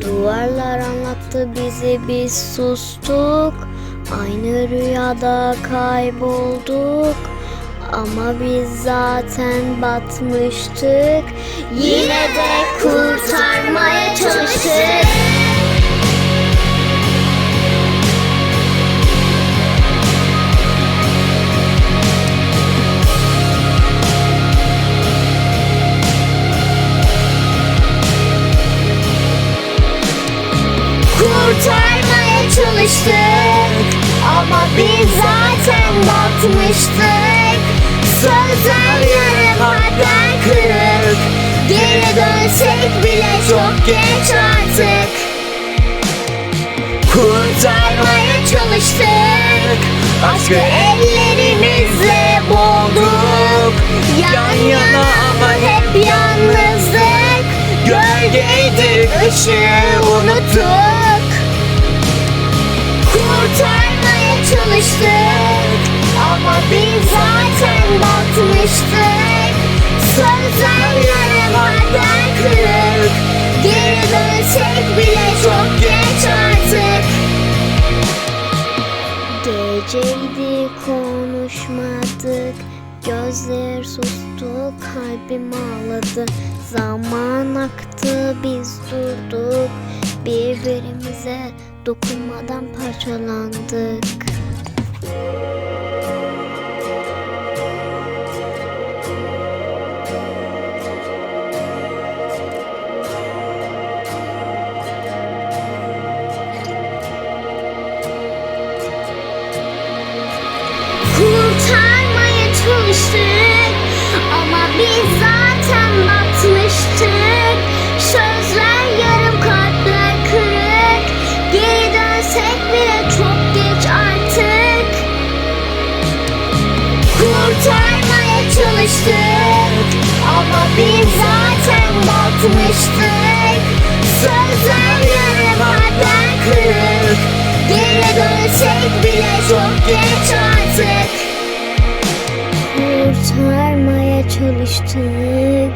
Duvarlar anlattı bizi biz sustuk. Aynı rüyada kaybolduk. Ama biz zaten batmıştık. Yine de kurtarmaya çalıştık batmıştık Sözler yarım kalpler kırık. Geri dönsek bile çok geç artık. Kurtarmaya çalıştık. Aşkı ellerimizle boğduk. Yan yana ama hep yalnızdık. Gölgeydik ışığı unuttuk Yarım kalpler kırık Geri dönsek bile çok geç artık. Geceydi konuşmadık. Gözler sustu kalbim ağladı. Zaman aktı biz durduk. Birbirimize dokunmadan parçalandık biz zaten batmıştık. Sözler yarım kalpler kırık. Geri dönsek bile çok geç artık. Kurtarmaya çalıştık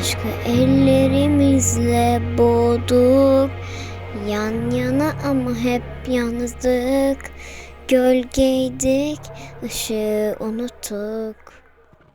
Aşkı ellerimizle boğduk Yan yana ama hep yalnızdık Gölgeydik, ışığı unuttuk